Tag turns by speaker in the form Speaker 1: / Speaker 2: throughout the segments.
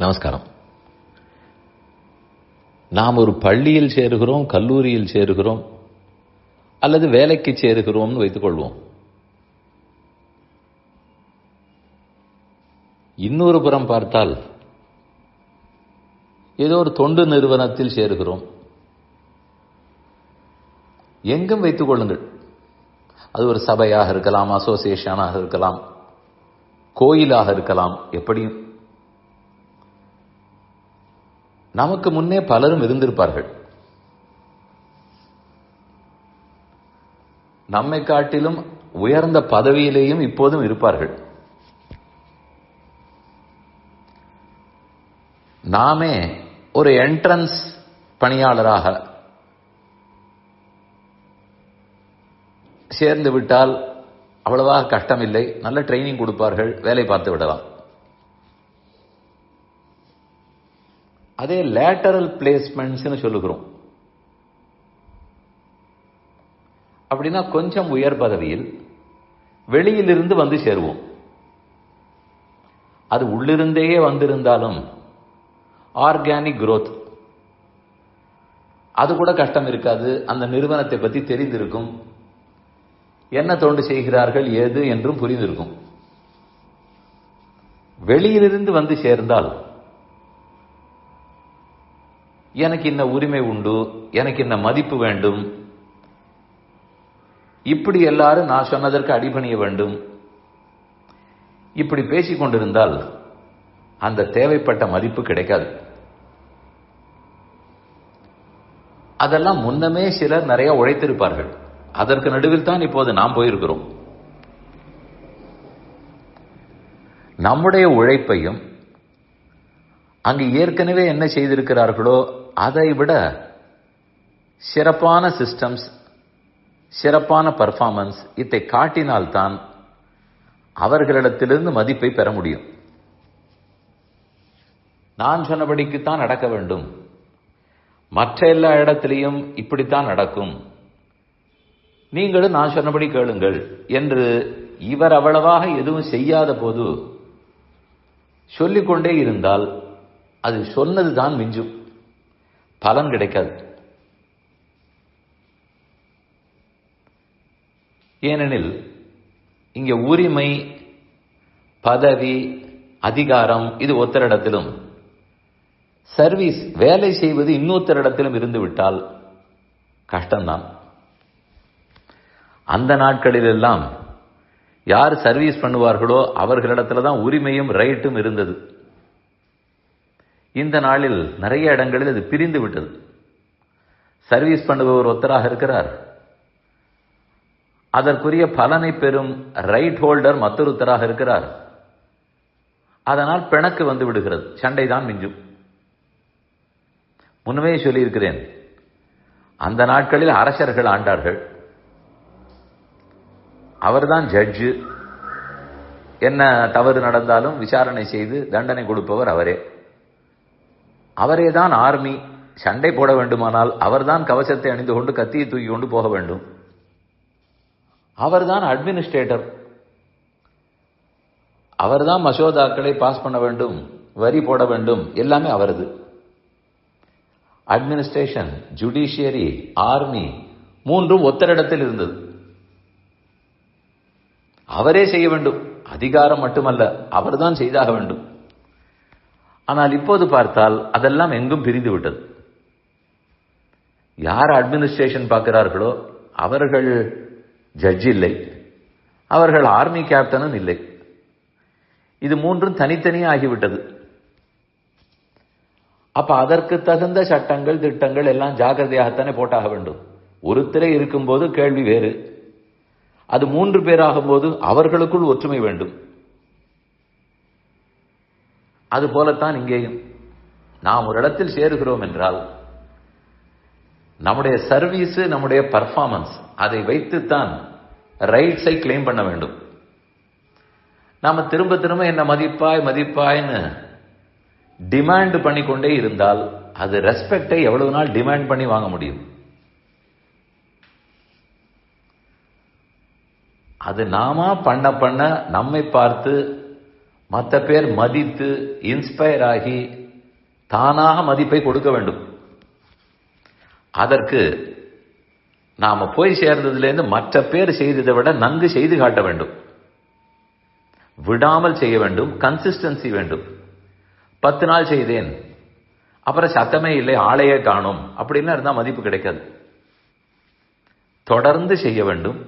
Speaker 1: நமஸ்காரம். நாம் ஒரு பள்ளியில் சேருகிறோம் கல்லூரியில் சேருகிறோம் அல்லது வேலைக்கு சேருகிறோம்னு வைத்துக் கொள்வோம். இன்னொரு புறம் பார்த்தால் ஏதோ ஒரு தொண்டு நிறுவனத்தில் சேருகிறோம். எங்கும் வைத்துக் கொள்ளுங்கள். அது ஒரு சபையாக இருக்கலாம் அசோசியேஷனாக இருக்கலாம் கோயிலாக இருக்கலாம் எப்படியும். நமக்கு முன்னே பலரும் இருந்திருப்பார்கள் நம்மை காட்டிலும் உயர்ந்த பதவியிலேயும் இப்போதும் இருப்பார்கள். நாமே ஒரு என்ட்ரன்ஸ் பணியாளராக சேர்ந்து விட்டால் அவ்வளவாக கஷ்டமில்லை. நல்ல ட்ரைனிங் கொடுப்பார்கள். வேலை பார்த்து விடலாம். அதே லேட்டரல் பிளேஸ்மெண்ட்ஸ்னு சொல்லுகிறோம். அப்படின்னா கொஞ்சம் உயர் பதவியில் வெளியிலிருந்து வந்து சேருவோம். அது உள்ளிருந்தே வந்திருந்தாலும் ஆர்கானிக் குரோத் அது கூட கஷ்டம் இருக்காது. அந்த நிறுவனத்தை பற்றி தெரிந்திருக்கும். என்ன தொண்டு செய்கிறார்கள் ஏது என்றும் புரிந்திருக்கும். வெளியிலிருந்து வந்து சேர்ந்தால் எனக்கு இன்ன உரிமை உண்டு எனக்கு என்ன மதிப்பு வேண்டும். இப்படி எல்லாரும் நான் சொன்னதற்கு அடிபணிய வேண்டும். இப்படி பேசிக் கொண்டிருந்தால் அந்த தேவைப்பட்ட மதிப்பு கிடைக்காது. அதெல்லாம் முன்னமே சிலர் நிறைய உழைத்திருப்பார்கள். அதற்கு நடுவில் தான் இப்போது நாம் போயிருக்கிறோம். நம்முடைய உழைப்பையும் அங்கு ஏற்கனவே என்ன செய்திருக்கிறார்களோ அதை விட சிறப்பான சிஸ்டம்ஸ் சிறப்பான பர்ஃபார்மன்ஸ் இதை காட்டினால்தான் அவர்களிடத்திலிருந்து மதிப்பை பெற முடியும். நான் சொன்னபடிக்குத்தான் நடக்க வேண்டும். மற்ற எல்லா இடத்திலையும் இப்படித்தான் நடக்கும். நீங்களும் நான் சொன்னபடி கேளுங்கள் என்று இவர் அவ்வளவாக எதுவும் செய்யாத போது சொல்லிக்கொண்டே இருந்தால் அது சொன்னதுதான் மிஞ்சும். பலன் கிடைக்காது. ஏனெனில் இங்கே உரிமை பதவி அதிகாரம் இது ஒத்தரிடத்திலும். சர்வீஸ் வேலை செய்வது இன்னொருத்தரிடத்திலும் இருந்து விட்டால் கஷ்டம்தான். அந்த நாட்களிலெல்லாம் யார் சர்வீஸ் பண்ணுவார்களோ அவர்களிடத்துல தான் உரிமையும் ரைட்டும் இருந்தது. இந்த நாளில் நிறைய இடங்களில் அது பிரிந்து விட்டது. சர்வீஸ் பண்ணுபவர் ஒத்தராக இருக்கிறார். அதற்குரிய பலனை பெறும் ரைட் ஹோல்டர் மற்றொருத்தராக இருக்கிறார். அதனால் பிணக்கு வந்து விடுகிறது. சண்டை தான் மிஞ்சும். முன்னமே சொல்லியிருக்கிறேன். அந்த நாட்களில் அரசர்கள் ஆண்டார்கள். அவர்தான் ஜட்ஜு என்ன தவறு நடந்தாலும் விசாரணை செய்து தண்டனை கொடுப்பவர் அவரே. அவரே தான் ஆர்மி. சண்டை போட வேண்டுமானால் அவர்தான் கவசத்தை அணிந்து கொண்டு கத்தியை தூக்கி கொண்டு போக வேண்டும். அவர்தான் அட்மினிஸ்ட்ரேட்டர் அவர்தான் மசோதாக்களை பாஸ் பண்ண வேண்டும் வரி போட வேண்டும் எல்லாமே அவரது. அட்மினிஸ்ட்ரேஷன் ஜுடிஷியரி ஆர்மி மூன்றும் ஒத்தரிடத்தில் இருந்தது. அவரே செய்ய வேண்டும். அதிகாரம் மட்டுமல்ல அவர்தான் செய்தாக வேண்டும். ஆனால் இப்போது பார்த்தால் அதெல்லாம் எங்கும் பிரிந்து விட்டது. யார் அட்மினிஸ்ட்ரேஷன் பார்க்கிறார்களோ அவர்கள் ஜட்ஜ் இல்லை. அவர்கள் ஆர்மி கேப்டனும் இல்லை. இது மூன்றும் தனித்தனியே ஆகிவிட்டது. அப்ப அதற்கு தகுந்த சட்டங்கள் திட்டங்கள் எல்லாம் ஜாகிரதையாகத்தானே போட்டாக வேண்டும். ஒருத்தரே இருக்கும்போது கேள்வி வேறு. அது மூன்று பேராகும் போது அவர்களுக்குள் ஒற்றுமை வேண்டும். அது போலத்தான் இங்கேயும். நாம் ஒரு இடத்தில் சேருகிறோம் என்றால் நம்முடைய சர்வீஸ் நம்முடைய பர்ஃபார்மன்ஸ் அதை வைத்துத்தான் ரைட்ஸை கிளைம் பண்ண வேண்டும். நாம் திரும்ப திரும்ப என்ன மதிப்பாய் மதிப்பாய்னு டிமாண்ட் பண்ணிக்கொண்டே இருந்தால் அது ரெஸ்பெக்டை எவ்வளவு நாள் டிமாண்ட் பண்ணி வாங்க முடியும்? அது நாம பண்ண பண்ண நம்மை பார்த்து மற்ற பேர் மதித்து இன்ஸ்பயர் ஆகி தானாக மதிப்பை கொடுக்க வேண்டும். அதற்கு நாம போய் சேர்ந்ததுலேருந்து மற்ற பேர் செய்ததை விட நன்கு செய்து காட்ட வேண்டும். விடாமல் செய்ய வேண்டும் கன்சிஸ்டன்சி வேண்டும். பத்து நாள் செய்தேன் அப்புறம் சத்தமே இல்லை ஆளையே காணும் அப்படின்னா இருந்தால் மதிப்பு கிடைக்காது. தொடர்ந்து செய்ய வேண்டும்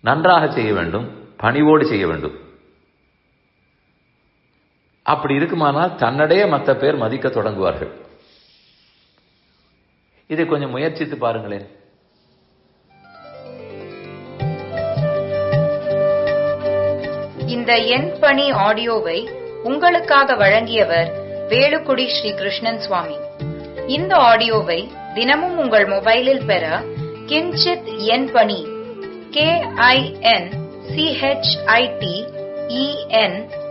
Speaker 1: நன்றாக செய்ய வேண்டும் பணிவோடு செய்ய வேண்டும். அப்படி இருக்குமானால் தன்னடைய மற்ற பேர் மதிக்க தொடங்குவார்கள். இதை கொஞ்சம் முயற்சித்து பாருங்களேன்.
Speaker 2: இந்த எண் பணி ஆடியோவை உங்களுக்காக வழங்கியவர் வேலுக்குடி ஸ்ரீ கிருஷ்ணன் சுவாமி. இந்த ஆடியோவை தினமும் உங்கள் மொபைலில் பெற கிஞ்சித் எண் பணி கே ஐ என் சிஹெச்ஐடி இஎன்